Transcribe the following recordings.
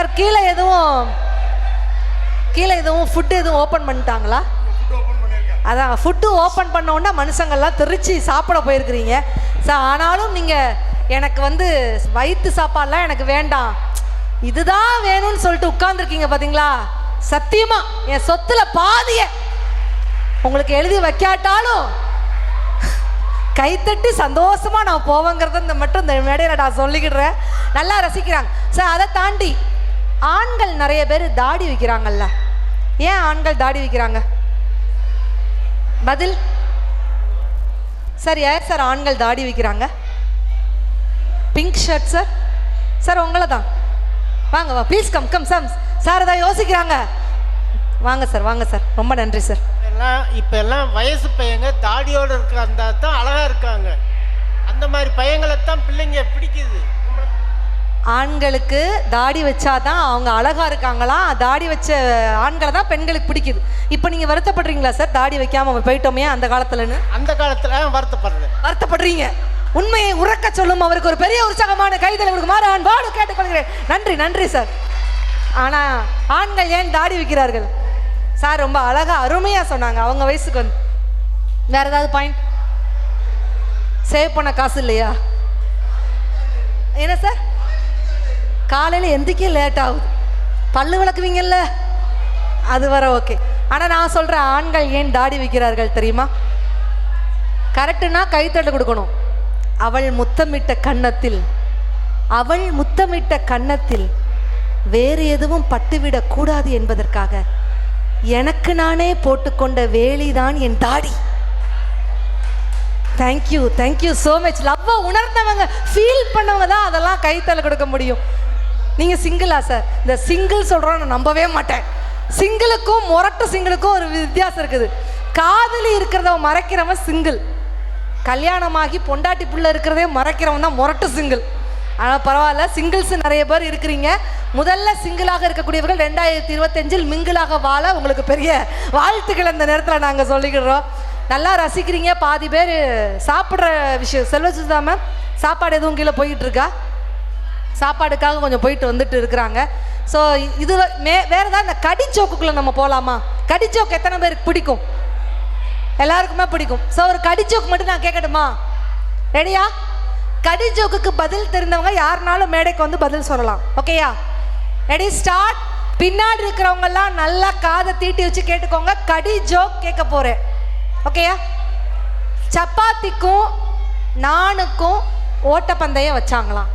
Sir கீழே எதுவும் கீழே எதுவும் ஃபுட்டு எதுவும் ஓப்பன் பண்ணிட்டாங்களா? அதான் ஃபுட்டு ஓப்பன் பண்ண உடனே மனுஷங்கள்லாம் திருச்சி சாப்பிட போயிருக்கிறீங்க. சார் ஆனாலும் நீங்கள் எனக்கு வந்து வயிற்று சாப்பாடுலாம் எனக்கு வேண்டாம். இதுதான் வேணும்னு சொல்லிட்டு உட்காந்துருக்கீங்க பார்த்தீங்களா சத்தியமா என் சொத்துல பாதிய. உங்களுக்கு எழுதி வைக்காட்டாலும் கைத்தட்டி சந்தோஷமா நான் போவேங்கிறத இந்த மட்டும் இந்த மேடையில் நான் சொல்லிக்கிடுறேன். நல்லா ரசிக்கிறாங்க. சார் அதை தாண்டி ஆண்கள் நிறைய பேர் தாடி வைக்கிறாங்கல்ல. ஏன் ஆண்கள் தாடி வைக்கிறாங்க? பதில்? சார் ஏன் சார் ஆண்கள் தாடி வைக்கிறாங்க? பிங்க் ஷர்ட் சார் சார் உங்களை தான் வாங்க வா please come come sir sir தான் யோசிக்கிறாங்க? வாங்க சார் வாங்க சார் ரொம்ப நன்றி சார் எல்லாம் இப்போ எல்லாம் வயசு பையங்க தாடியோடு இருக்கிற தான் அழகா இருக்காங்க. அந்த மாதிரி பையங்களை தான் பிள்ளைங்க பிடிக்குது. ஆண்களுக்கு தாடி வச்சாதான் அவங்க அழகா இருக்காங்களாம் தாடி வச்ச ஆண்களை தான் பெண்களுக்கு பிடிக்குது. இப்போ நீங்க வருத்தப்படுறீங்களா சார்? தாடி வைக்காம போயிட்டோமே அந்த காலத்துலன்னு? அந்த காலத்துல வருத்தப்படுறேன் வருத்தப்படுறீங்க. உண்மையை உறக்க சொல்லும் அவருக்கு ஒரு பெரிய உற்சாகமான கைதல் கொடுக்கு மாற அன்பாடு கேட்டுக்கொள்கிறேன். நன்றி நன்றி சார். ஆனா ஆண்கள் ஏன் தாடி வைக்கிறார்கள்? சார் ரொம்ப அழகா அருமையா சொன்னாங்க. அவங்க வயசுக்கு வந்து. வேற ஏதாவது பாயிண்ட் சேவ் பண்ண காசு இல்லையா? என்ன சார்? காலையில் எந்திரிக்க லேட் ஆகுது. பல்லு விளக்குவீங்கல்ல? அது வர ஓகே ஆனால் நான் சொல்கிற ஆண்கள் ஏன் தாடி வைக்கிறார்கள் தெரியுமா? கரெக்டுனா கைத்தட்டு கொடுக்கணும். அவள் முத்தமிட்ட கன்னத்தில் அவள் முத்தமிட்ட கன்னத்தில் வேறு எதுவும் பட்டுவிடக்கூடாது என்பதற்காக எனக்கு நானே போட்டுக்கொண்ட வேலிதான் என் தாடி. தேங்க்யூ தேங்க்யூ ஸோ மச் லவ்வை உணர்ந்தவங்க ஃபீல் பண்ணவங்க தான் அதெல்லாம் கைத்தல கொடுக்க முடியும். நீங்கள் சிங்கிளா சார் இந்த சிங்கிள் சொல்கிறோம் நான் நம்பவே மாட்டேன். சிங்கிளுக்கும் முரட்டு சிங்கிளுக்கும் ஒரு வித்தியாசம் இருக்குது. காதலி இருக்கிறத மறைக்கிறவன் சிங்கிள் கல்யாணமாகி பொண்டாட்டி புள்ள இருக்கிறதே மறைக்கிறவன் தான் முரட்டு சிங்கிள் ஆனால் பரவாயில்ல சிங்கிள்ஸ் நிறைய பேர் இருக்கிறீங்க. முதல்ல சிங்கிளாக இருக்கக்கூடியவர்கள் ரெண்டாயிரத்தி இருபத்தஞ்சில் மிங்கிளாக வாழ உங்களுக்கு பெரிய வாழ்த்துக்கள் இந்த நேரத்தில் நாங்கள் சொல்லிக்கிறோம் நல்லா ரசிக்கிறீங்க. பாதி பேர் சாப்பிட்ற விஷயம். செல்வசுதா மேம் சாப்பாடு எதுவும் கீழே போயிட்டு இருக்கா? சாப்பாடுக்காக கொஞ்சம் போயிட்டு வந்துட்டு இருக்கிறாங்க. ஸோ இது மே வேறு ஏதாவது இந்த கடிச்சோக்குக்குள்ளே நம்ம போகலாமா கடிச்சோக்கு எத்தனை பேருக்கு பிடிக்கும்? எல்லாருக்குமே பிடிக்கும். ஸோ ஒரு கடிச்சோக்கு மட்டும் நான் கேட்கட்டுமா ரெடியா கடிஜோக்குக்கு பதில் தெரிந்தவங்க யாருனாலும் மேடைக்கு வந்து பதில் சொல்லலாம். ஓகேயா ரெடி ஸ்டார்ட் பின்னாடி இருக்கிறவங்கெல்லாம் நல்லா காதை தீட்டி வச்சு கேட்டுக்கோங்க. கடி ஜோக் கேட்க போகிறேன் ஓகேயா சப்பாத்திக்கும் நானுக்கும் ஓட்டப்பந்தயம் வச்சாங்களாம்.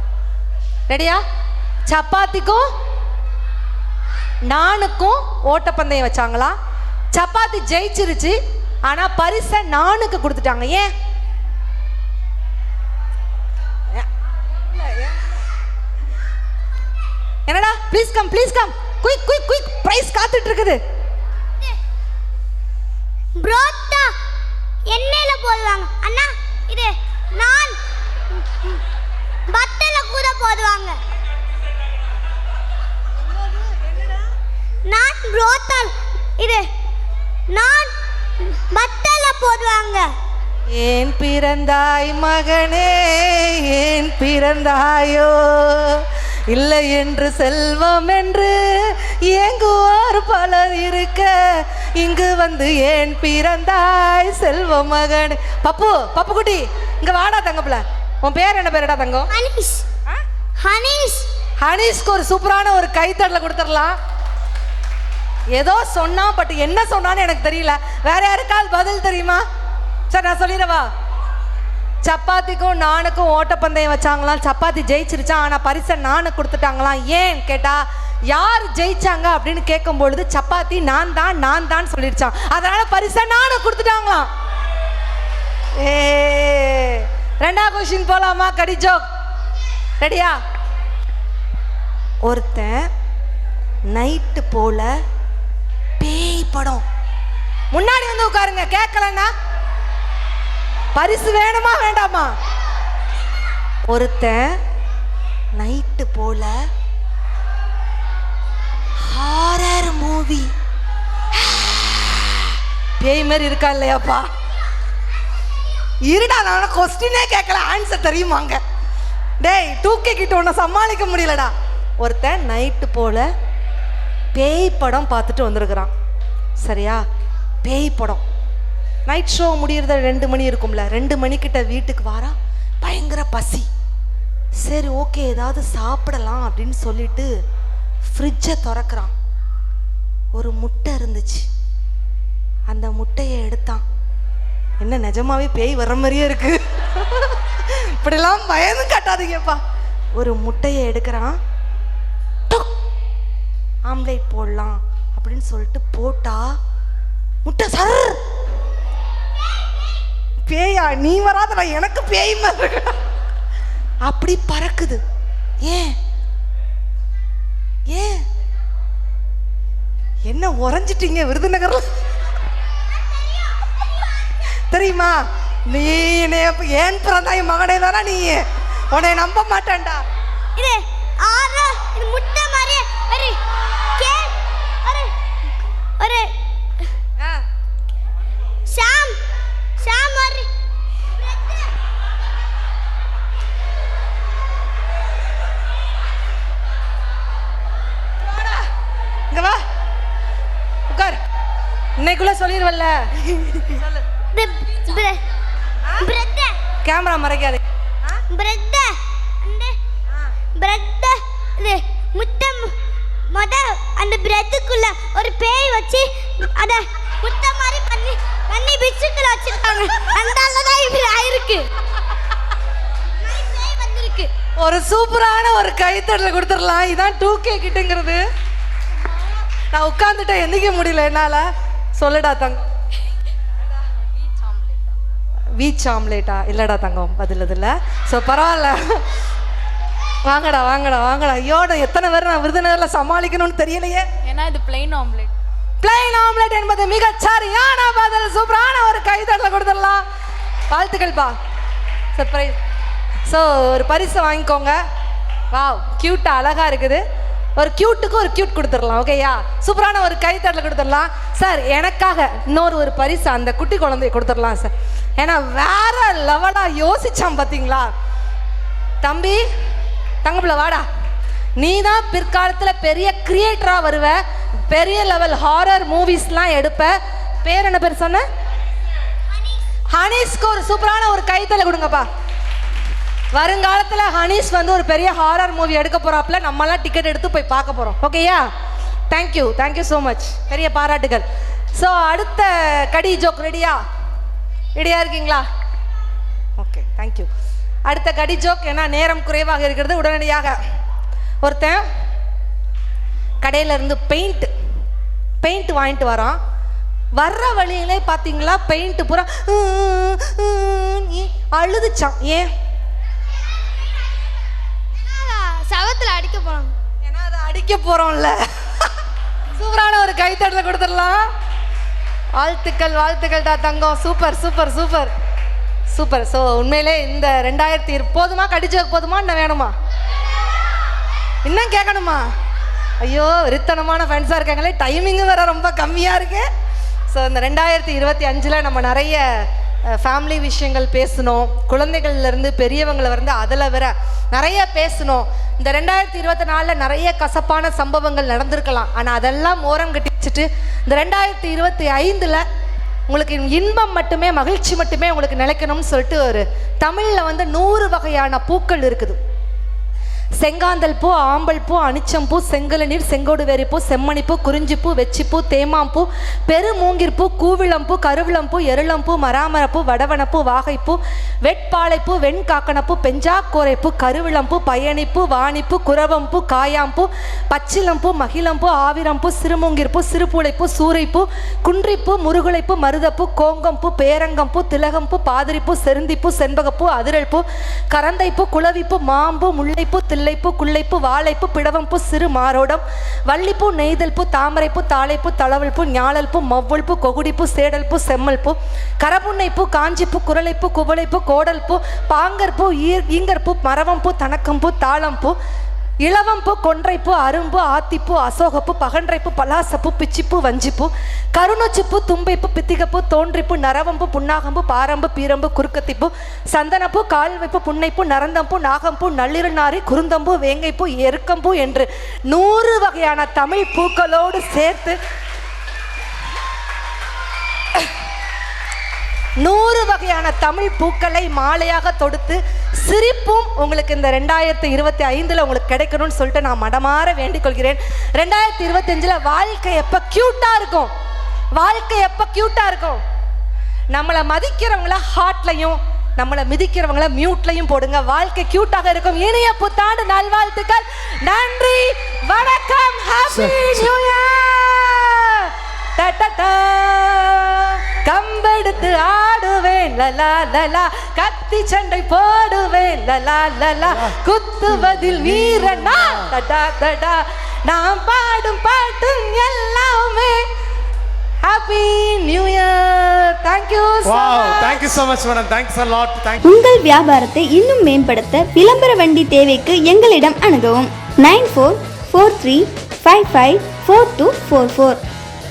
ரெடியா சப்பாத்திக்கும் நானுக்கும் ஓட்டப்பந்தயம் வச்சாங்களா? சப்பாத்தி ஜெயிச்சிருச்சு ஆனால் பரிசை நானுக்கு கொடுத்துட்டாங்க. ஏன்? என்னடா? Please come please come quick quick quick prize காத்துட்டு இருக்குது. புரோட்டா எண்ணெயில போடுவாங்க அண்ணா இது நான் போடுவாங்க நான் புரோட்டா இது நான் பட்டல போடுவாங்க. ஏன் பிறந்தாய் மகனே ஏன் பிறந்தாயோ? இல்லை என்று செல்வம் என்று ஏங்குவார் பலர் இருக்க. இங்கு வந்து ஏன் பிறந்தாய் செல்வ மகனே? பப்பு பப்பு குட்டி இங்க வாடா தங்கப்புல உன் பேர் என்ன பேருடா தங்கம்? ஹனீஷ். ஹனீஷ். ஹனீஷ்க்கு ஒரு சூப்பரான ஒரு கைத்தடல கொடுத்துடலாம். ஏதோ சொன்னா பட் என்ன சொன்னான்னு எனக்கு தெரியல. வேற யாருக்காவது பதில் தெரியுமா? சார் நான் சொல்லிடவா? சப்பாத்திக்கும் நானுக்கும் ஓட்டப்பந்தயம் வச்சாங்களாம். சப்பாத்தி ஜெயிச்சிருச்சான் ஆனால் பரிசை நானு கொடுத்துட்டாங்களாம். ஏன் கேட்டா யார் ஜெயிச்சாங்க அப்படின்னு கேட்கும் பொழுது சப்பாத்தி நான் தான் நான் தான் சொல்லிடுச்சான் அதனால பரிசை நானு கொடுத்துட்டாங்களாம். ஏ ரெண்டாவது கொஸ்டின் போலாமா? கடிஜோ ரெடியா ஒருத்தன் நைட்டு போல பேய் படம். முன்னாடி வந்து உட்காருங்க கேட்கலன்னா பரிசு வேணுமா வேண்டாமா? ஒருத்தன் நைட்டு போல ஹாரர் மூவி பேய் மாதிரி இருக்கா இல்லையாப்பா? இருடா நான் கொஸ்டினே கேட்கல ஆன்சர் தெரியுமாங்க? டேய் தூக்கிக்கிட்டு உன்னை சமாளிக்க முடியலடா. ஒருத்தன் நைட்டு போல் பேய் படம் பார்த்துட்டு வந்திருக்கிறான். சரியா? பேய் படம். நைட் ஷோ முடியறத ரெண்டு மணி இருக்கும்ல. ரெண்டு மணிக்கிட்ட வீட்டுக்கு வாரா? பயங்கர பசி. சரி ஓகே ஏதாவது சாப்பிடலாம் அப்படின்னு சொல்லிட்டு ஃப்ரிட்ஜை திறக்கிறான். ஒரு முட்டை இருந்துச்சு. அந்த முட்டையை எடுத்தான். என்ன நிஜமாவே பேய் வர்ற மாதிரியே இருக்கு. இப்படிலாம் பயந்து காட்டாதீங்கப்பா. ஒரு முட்டையை எடுக்கிறான். ஆம்லேட் போடலாம் அப்படின்னு சொல்லிட்டு போட்டா முட்டை சர். பேயா நீ வராத எனக்கு பேய் மாதிரி. அப்படி பறக்குது. ஏன்? ஏன்? என்ன உறைஞ்சிட்டீங்க விருதுநகர்ல? தெரியுமா? நீ ஏன் பிறந்தா என் மகனே தானா நீ. உன்னை நம்ப மாட்டேன்டா. இது ஆறு முட்டை. இன்னைக்குள்ள சொல்லிடுவல்ல கேமரா மறைக்காது. பிரெட் பிரெட் இது முட்டை மு- மொத அந்த பிரெட்டுக்குள்ள ஒரு பேய் வச்சு அத முட்டை மாதிரி பண்ணி பண்ணி பிச்சுக்குள்ள வச்சிருக்காங்க. அந்த தான் இப்படி ஆயிருக்கு. ஒரு சூப்பரான ஒரு கைத்தடல கொடுத்துடலாம். இதான் டூ கே கிட்டங்கிறது. நான் உட்காந்துட்டேன் எந்திக்க முடியல என்னால. சொல்லுடா தங்கம் வீச் ஆம்லேட்டா இல்லடா தங்கம் பதில் இதில். ஸோ பரவாயில்ல. வாங்கடா வாங்கடா வாங்கடா. ஐயோட எத்தனை பேர் நான் விருதுநகரில் சமாளிக்கணும்னு தெரியலையே. ஏன்னா இது பிளைன் ஆம்லெட் பிளைன் ஆம்லெட் என்பது மிகச் சரியான பதில். சூப்பரான ஒரு கைத்தடல கொடுத்துடலாம். வாழ்த்துக்கள் பா. சர்ப்ரைஸ் ஸோ ஒரு பரிசை வாங்கிக்கோங்க. வாவ் க்யூட்டாக அழகாக இருக்குது. ஒரு க்யூட்டுக்கு ஒரு க்யூட் கொடுத்துடலாம் ஓகேயா சூப்பரான ஒரு கைத்தடல கொடுத்துடலாம். சார் எனக்காக இன்னொரு ஒரு பரிசு அந்த குட்டி குழந்தைய கொடுத்துடலாம் சார் ஏன்னா வேற லெவலாக யோசிச்சான் பார்த்தீங்களா தம்பி தங்கப்பிள்ள வாடா. நீ தான் பிற்காலத்தில் பெரிய கிரியேட்டராக வருவ பெரிய லெவல் ஹாரர் மூவிஸ்லாம் எடுப்ப. பேர் என்ன பேர் சொன்ன? ஹனீஸ்க்கு ஒரு சூப்பரான ஒரு கைத்தலை கொடுங்கப்பா. வருங்காலத்தில் ஹனீஸ் வந்து ஒரு பெரிய ஹாரர் மூவி எடுக்க போகிறாப்புல நம்மளாம் டிக்கெட் எடுத்து போய் பார்க்க போகிறோம் ஓகேயா தேங்க்யூ தேங்க்யூ ஸோ மச் பெரிய பாராட்டுகள். ஸோ அடுத்த கடி ஜோக் ரெடியா ரெடியாக இருக்கீங்களா? ஓகே தேங்க்யூ அடுத்த கடி ஜோக் ஏன்னா நேரம் குறைவாக இருக்கிறது. உடனடியாக ஒருத்தன் கடையிலேருந்து பெயிண்ட் பெயிண்ட் வாங்கிட்டு வரான். வர்ற வழியிலே பார்த்தீங்களா பெயிண்ட் பூரா அழுதுச்சான் ஏன்? முகத்துல அடிக்க போறாங்க. ஏன்னா அதை அடிக்க போகிறோம்ல சூப்பரான ஒரு கைத்தட்டல கொடுத்துடலாம். வாழ்த்துக்கள் டா தங்கம். Super super super. Super. So உண்மையிலே இந்த ரெண்டாயிரத்தி போதுமா? கடிச்சோக்கு போதுமா? இன்னும் வேணுமா? இன்னும் கேட்கணுமா? ஐயோ விருத்தனமான ஃப்ரெண்ட்ஸாக இருக்காங்களே. டைமிங்கும் வேற ரொம்ப கம்மியாக இருக்கு. ஸோ இந்த ரெண்டாயிரத்தி இருபத்தி அஞ்சில் நம்ம நிறைய ஃபேமிலி விஷயங்கள் பேசணும் குழந்தைகள்லேருந்து பெரியவங்களை வந்து அதில் வர நிறைய பேசணும் இந்த ரெண்டாயிரத்தி இருபத்தி நாலில் நிறைய கசப்பான சம்பவங்கள் நடந்திருக்கலாம். ஆனால் அதெல்லாம் ஓரம் கட்டி வச்சுட்டு இந்த ரெண்டாயிரத்தி இருபத்தி ஐந்தில் உங்களுக்கு இன்பம் மட்டுமே மகிழ்ச்சி மட்டுமே உங்களுக்கு நிலைக்கணும்னு சொல்லிட்டு ஒரு தமிழில் வந்து நூறு வகையான பூக்கள் இருக்குது. செங்காந்தல் பூ ஆம்பல் பூ அனிச்சம்பூ செங்கலநீர் செங்கோடு பூ செம்மணிப்பூ குறிஞ்சிப்பூ வெச்சிப்பூ தேமாம்பூ பெருமூங்கிற்பூ கூவிளம்பூ கருவிளம்பூ எருளம்பூ மராமரப்பூ வடவனப்பூ வாகைப்பூ வெட்பாளைப்பூ வெண்காக்கனப்பூ பெஞ்சாக்கோரைப்பூ கருவிளம்பூ பயணிப்பூ வாணிப்பூ குரவம்பூ காயாம்பூ பச்சிலம்பூ மகிழம்பூ ஆவிரம்பூ சிறுமூங்கிற்பூ சிறுபூளைப்பூ சூரைப்பூ குன்றிப்பூ முருகுளைப்பூ மருதப்பூ கோங்கம்பூ பேரங்கம்பூ திலகம்பூ பாதிரிப்பூ செருந்திப்பூ செண்பகப்பூ அதிரல்பூ கரந்தைப்பூ குளவிப்பூ மாம்பூ முல்லைப்பூ முல்லைப்பூ குள்ளைப்பூ வாழைப்பூ பிடவம்பூ சிறு மாரோடம் வள்ளிப்பூ நெய்தல்பூ தாமரைப்பூ தாளைப்பூ தளவல்பூ ஞாழல்பூ மவ்வல்பூ கொகுடிப்பூ சேடல்பூ செம்மல்பூ கரபுன்னைப்பூ காஞ்சிப்பூ குரலைப்பூ குவளைப்பூ கோடல்பூ பாங்கற்பூ ஈர் ஈங்கற்பூ மரவம்பூ தனக்கம்பூ தாளம்பூ இளவம்பூ கொன்றைப்பூ அரும்பு ஆத்திப்பூ அசோகப்பூ பகன்றைப்பு பலாசப்பு பிச்சிப்பூ வஞ்சிப்பூ கருணொச்சிப்பூ தும்பைப்பு பித்திகப்பூ தோன்றிப்பு நரவம்பு புன்னாகம்பு பாரம்பு பீரம்பு குறுக்கத்திப்பூ சந்தனப்பூ கால்வைப்பு புன்னைப்பூ நரந்தம்பூ நாகம்பூ நள்ளிருநாரி குருந்தம்பூ வேங்கைப்பூ எருக்கம்பூ என்று நூறு வகையான தமிழ் பூக்களோடு சேர்த்து நூறு வகையான தமிழ் பூக்களை மாலையாக தொடுத்து சிரிப்பும் உங்களுக்கு இந்த ரெண்டாயிரத்தி இருபத்தி ஐந்தில் உங்களுக்கு கிடைக்கணும்னு சொல்லிட்டு நான் மடமாற வேண்டிக் கொள்கிறேன் ரெண்டாயிரத்தி இருபத்தஞ்சில் வாழ்க்கை எப்போ க்யூட்டாக இருக்கும்? வாழ்க்கை எப்போ க்யூட்டாக இருக்கும்? நம்மளை மதிக்கிறவங்கள ஹார்ட்லையும் நம்மளை மிதிக்கிறவங்கள மியூட்லையும் போடுங்க. வாழ்க்கை க்யூட்டாக இருக்கும். இனிய புத்தாண்டு நல்வாழ்த்துக்கள். நன்றி. வணக்கம். ஹாப்பி நியூ இயர் டடடா. கம்பெடுத்து ஆடுவேன் லலா லலா கத்தி சண்டை போடுவேன் லலா லலா குத்துவதில் வீரனா? தடா தடா நான் பாடும் பாட்டும் எல்லாமே happy new year thank you thank you so much madam thanks a lot. Thank உங்கள் வியாபாரத்தை இன்னும் மேம்படுத்த விளம்பர வண்டி தேவைக்கு எங்களிடம் அணுகவும். Nine four four three five five four two four four.